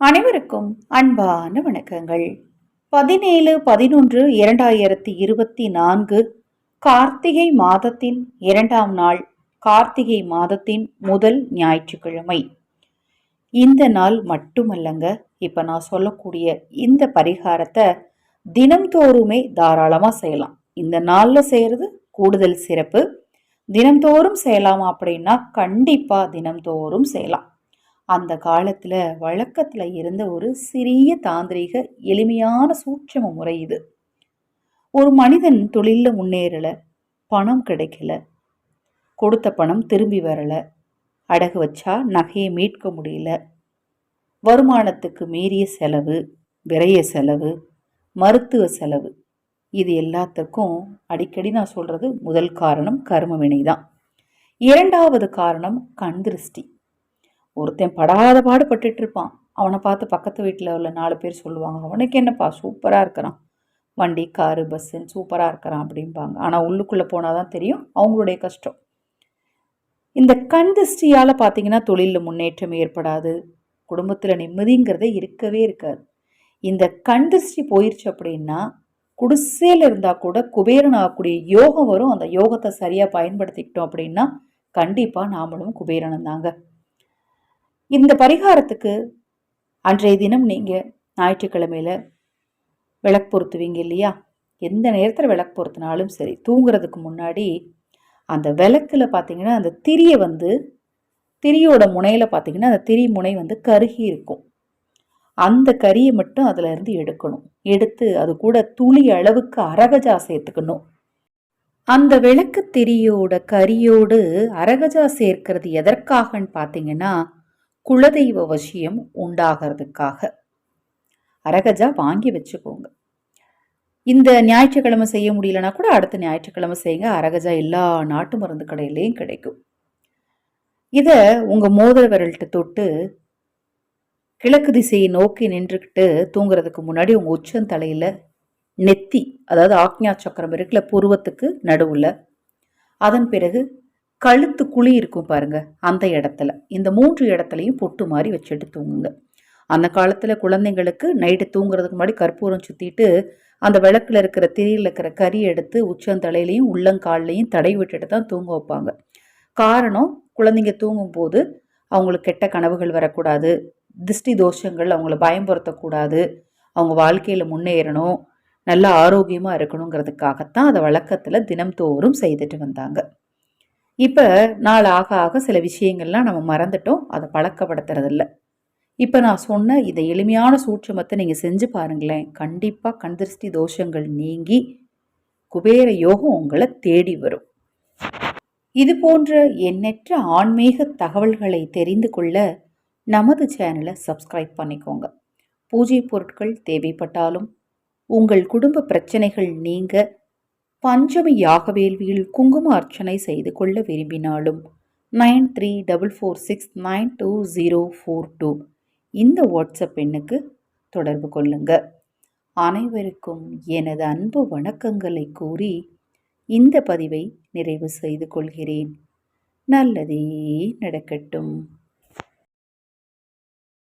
அனைவருக்கும் அன்பான வணக்கங்கள். பதினேழு பதினொன்று இரண்டாயிரத்தி இருபத்தி நான்கு கார்த்திகை மாதத்தின் இரண்டாம் நாள் கார்த்திகை மாதத்தின் முதல் ஞாயிற்றுக்கிழமை. இந்த நாள் மட்டுமல்லங்க இப்போ நான் சொல்லக்கூடிய இந்த பரிகாரத்தை தினம்தோறுமே தாராளமாக செய்யலாம். இந்த நாளில் செய்கிறது கூடுதல் சிறப்பு. தினம்தோறும் செய்யலாம் அப்படின்னா கண்டிப்பாக தினம்தோறும் செய்யலாம். அந்த காலத்தில் வழக்கத்தில் இருந்த ஒரு சிறிய தாந்திரிக எளிமையான சூட்சம முறை இது. ஒரு மனிதன் தொழிலில் முன்னேறலை பணம் கிடைக்கல கொடுத்த பணம் திரும்பி வரலை அடகு வச்சா நகையை மீட்க முடியல வருமானத்துக்கு மீறிய செலவு விரைய செலவு மருத்துவ செலவு இது எல்லாத்துக்கும் அடிக்கடி நான் சொல்கிறது முதல் காரணம் கர்ம வினை தான் இரண்டாவது காரணம் கண் திருஷ்டி. ஒருத்தன் படாத பாடுபட்டுட்டு இருப்பான் அவனை பார்த்து பக்கத்து வீட்டில் உள்ள நாலு பேர் சொல்லுவாங்க அவனுக்கு என்னப்பா சூப்பராக இருக்கிறான். வண்டி காரு பஸ்ஸுன்னு சூப்பராக இருக்கிறான் அப்படிம்பாங்க. ஆனால் உள்ளுக்குள்ளே போனால் தான் தெரியும் அவங்களுடைய கஷ்டம். இந்த கண் திருஷ்டியால் பார்த்தீங்கன்னா தொழிலில் முன்னேற்றம் ஏற்படாது. குடும்பத்தில் நிம்மதிங்கிறதே இருக்கவே இருக்காது. இந்த கண் திருஷ்டி போயிடுச்சு அப்படின்னா குடிசையில் இருந்தால் கூட குபேரன் ஆகக்கூடிய யோகம் வரும். அந்த யோகத்தை சரியாக பயன்படுத்திக்கிட்டோம் அப்படின்னா கண்டிப்பாக நாமளும் குபேரனம் தாங்க. இந்த பரிகாரத்துக்கு அன்றைய தினம் நீங்கள் ஞாயிற்றுக்கிழமையில் விளக்கு பொருத்துவீங்க இல்லையா? எந்த நேரத்தில் விளக்கு பொருத்தினாலும் சரி தூங்குறதுக்கு முன்னாடி அந்த விளக்கில் பார்த்தீங்கன்னா அந்த திரியை வந்து திரியோட முனையில் பார்த்தீங்கன்னா அந்த திரி முனை வந்து கருகி இருக்கும். அந்த கறியை மட்டும் அதில் இருந்து எடுக்கணும். எடுத்து அது கூட துளி அளவுக்கு அரகஜா சேர்த்துக்கணும். அந்த விளக்கு திரியோட கரியோடு அரகஜா சேர்க்கிறது எதற்காகன்னு பார்த்தீங்கன்னா குலதெய்வ வசியம் உண்டாகிறதுக்காக. அரகஜா வாங்கி வச்சுக்கோங்க. இந்த ஞாயிற்றுக்கிழமை செய்ய முடியலனா கூட அடுத்த ஞாயிற்றுக்கிழமை செய்யுங்க. அரகஜா எல்லா நாட்டு மருந்து கடையிலையும் கிடைக்கும். இதை உங்கள் மோதிர விரல்கிட்ட தொட்டு கிழக்கு திசையை நோக்கி நின்றுக்கிட்டு தூங்குறதுக்கு முன்னாடி உங்கள் உச்சந்தலையில் நெத்தி அதாவது ஆக்ஞா சக்கரம் இருக்குல்ல புருவத்துக்கு நடுவில் அதன் பிறகு கழுத்து குழி இருக்கும் பாருங்க அந்த இடத்துல. இந்த மூன்று இடத்துலையும் பொட்டு மாதிரி வச்சுட்டு தூங்குங்க. அந்த காலத்தில் குழந்தைங்களுக்கு நைட்டு தூங்குறதுக்கு முன்னாடி கற்பூரம் சுற்றிட்டு அந்த விளக்கில் இருக்கிற திரியில் இருக்கிற கறி எடுத்து உச்சந்தலையிலையும் உள்ளங்கால்லையும் தடை விட்டுட்டு தான் தூங்க வைப்பாங்க. காரணம் குழந்தைங்க தூங்கும்போது அவங்களுக்கு கெட்ட கனவுகள் வரக்கூடாது. திருஷ்டி தோஷங்கள் அவங்கள பயம்படுத்தக்கூடாது அவங்க வாழ்க்கையில் முன்னேறணும். நல்ல ஆரோக்கியமாக இருக்கணுங்கிறதுக்காகத்தான் அதை வழக்கத்தில் தினம்தோறும் செய்துட்டு வந்தாங்க. இப்போ நாள் ஆக ஆக சில விஷயங்கள்லாம் நம்ம மறந்துட்டோம். அதை பழக்கப்படுத்துறதில்ல. இப்போ நான் சொன்ன இதை எளிமையான சூட்சமத்தை நீங்கள் செஞ்சு பாருங்களேன். கண்டிப்பாக கண்திருஷ்டி தோஷங்கள் நீங்கி குபேர யோகம் உங்களை தேடி வரும். இது போன்ற எண்ணற்ற ஆன்மீக தகவல்களை தெரிந்து கொள்ள நமது சேனலை சப்ஸ்கிரைப் பண்ணிக்கோங்க. பூஜை பொருட்கள் தேவைப்பட்டாலும் உங்கள் குடும்ப பிரச்சனைகள் நீங்க பஞ்சமி யாக வேள்வியில் குங்கும அர்ச்சனை செய்து கொள்ள விரும்பினாலும் nine three double four six nine two zero four two இந்த வாட்ஸ்அப் எண்ணுக்கு தொடர்பு கொள்ளுங்க. அனைவருக்கும் எனது அன்பு வணக்கங்களை கூறி இந்த பதிவை நிறைவு செய்து கொள்கிறேன். நல்லதே நடக்கட்டும்.